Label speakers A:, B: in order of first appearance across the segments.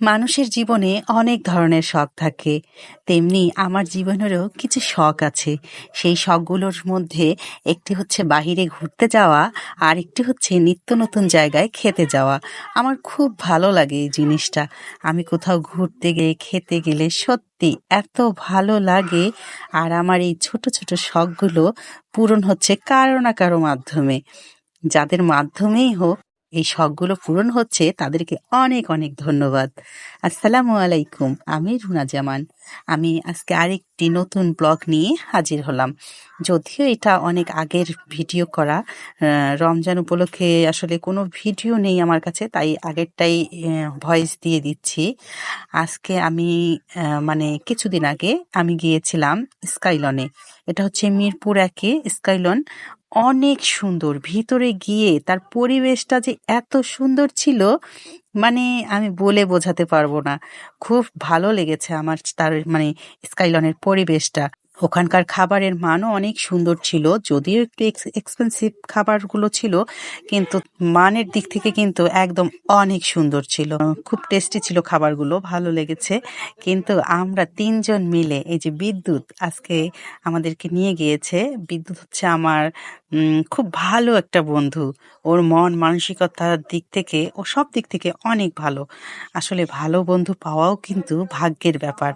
A: মানুষের জীবনে অনেক ধরনের শখ থাকে। তেমনি আমার জীবনেরও কিছু শখ আছে। সেই শখগুলোর মধ্যে একটি হচ্ছে বাহিরে ঘুরতে যাওয়া, আর একটি হচ্ছে নিত্য নতুন জায়গায় খেতে যাওয়া। আমার খুব ভালো লাগে এই জিনিসটা। আমি কোথাও ঘুরতে গেলে, খেতে গেলে সত্যি এত ভালো লাগে। আর আমার এই ছোট ছোট শখগুলো পূরণ হচ্ছে কারও না কারও মাধ্যমে। যাদের মাধ্যমেই হোক এই শখগুলো পূরণ হচ্ছে, তাদেরকে অনেক অনেক ধন্যবাদ। আসসালামু আলাইকুম, আমি রুনা জামান। আমি আজকে আরেকটি নতুন ব্লগ নিয়ে হাজির হলাম। যদিও এটা অনেক আগের ভিডিও করা রমজান উপলক্ষে আসলে কোনো ভিডিও নেই আমার কাছে, তাই আগেরটাই ভয়েস দিয়ে দিচ্ছি। আজকে আমি মানে কিছুদিন আগে আমি গিয়েছিলাম স্কাইলনে। এটা হচ্ছে মিরপুর একে স্কাইলন অনেক সুন্দর। ভিতরে গিয়ে তার পরিবেশটা যে এত সুন্দর ছিল মানে আমি বলে বোঝাতে পারব না। খুব ভালো লেগেছে আমার তার মানে স্কাইলনের পরিবেশটা। ওখানকার খাবারের মানও অনেক সুন্দর ছিল, যদিও একটু এক্সপেন্সিভ খাবারগুলো ছিল, কিন্তু মানের দিক থেকে কিন্তু একদম অনেক সুন্দর ছিল। খুব টেস্টি ছিল খাবারগুলো, ভালো লেগেছে। কিন্তু আমরা তিনজন মিলে এই যে বিদ্যুৎ আজকে আমাদেরকে নিয়ে গিয়েছে, বিদ্যুৎ হচ্ছে আমার খুব ভালো একটা বন্ধু। ওর মন, মানসিকতার দিক থেকে ও সব দিক থেকে অনেক ভালো। আসলে ভালো বন্ধু পাওয়াও কিন্তু ভাগ্যের ব্যাপার।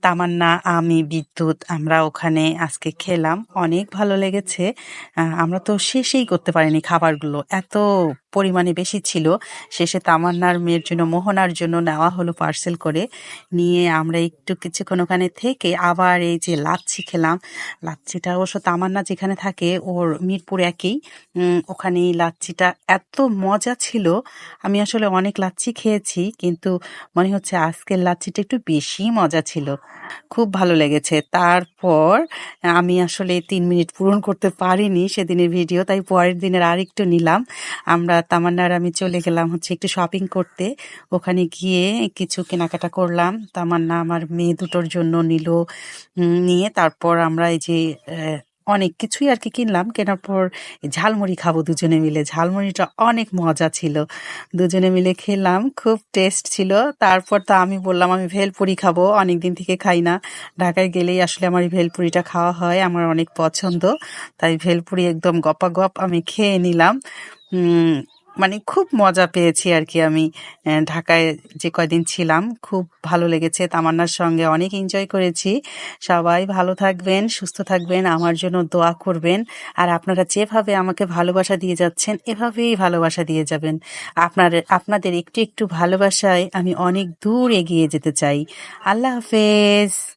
A: তামান্না, আমি, বিদ্যুৎ, আমরা ওখানে আজকে খেলাম। অনেক ভালো লেগেছে। আমরা তো শেষেই করতে পারিনি খাবারগুলো। এত পরিমাণে বেশি ছিল। শেষে তামান্নার মেয়ের জন্য, মোহনার জন্য নেওয়া হলো পার্সেল করে। নিয়ে আমরা একটু কিছুক্ষণ ওখানে থেকে আবার এই যে লাচ্ছি খেলাম। লাচ্ছিটা অবশ্য তামান্না যেখানে থাকে, ওর মিরপুর একেই। ওখানে লাচ্ছিটা এত মজা ছিল। আমি আসলে অনেক লাচ্ছি খেয়েছি, কিন্তু মনে হচ্ছে আজকের লাচ্ছিটা একটু বেশি মজা ছিল। খুব ভালো লেগেছে। তারপর আমি আসলে তিন মিনিট পূরণ করতে পারিনি সেদিনের ভিডিও, তাই পরের দিনের আর একটু নিলাম। আমরা তামান্নার আমি চলে গেলাম হচ্ছে একটু শপিং করতে। ওখানে গিয়ে কিছু কেনাকাটা করলাম। তামান্না আমার মেয়ে দুটোর জন্য নিল নিয়ে তারপর আমরা এই যে অনেক কিছুই আর কি কিনলাম। কেনার পর ঝালমুড়ি খাব দুজনে মিলে। ঝালমুড়িটা অনেক মজা ছিল। দুজনে মিলে খেলাম, খুব টেস্ট ছিল। তারপর তো আমি বললাম, আমি ভেলপুরি খাব অনেক দিন থেকে খাই না। ঢাকায় গেলেই আসলে আমার এই ভেলপুরিটা খাওয়া হয়, আমার অনেক পছন্দ। তাই ভেলপুরি একদম গপা গপ আমি খেয়ে নিলাম। মানে খুব মজা পেয়েছি আর কি আমি ঢাকায় যে কয়দিন ছিলাম, খুব ভালো লেগেছে, তামান্নার সঙ্গে অনেক এনজয় করেছি। সবাই ভালো থাকবেন, সুস্থ থাকবেন, আমার জন্য দোয়া করবেন। আর আপনারা যেভাবে আমাকে ভালোবাসা দিয়ে যাচ্ছেন, এভাবেই ভালোবাসা দিয়ে যাবেন। আপনার, আপনাদের একটু একটু ভালোবাসায় আমি অনেক দূর এগিয়ে যেতে চাই। আল্লাহ হাফেজ।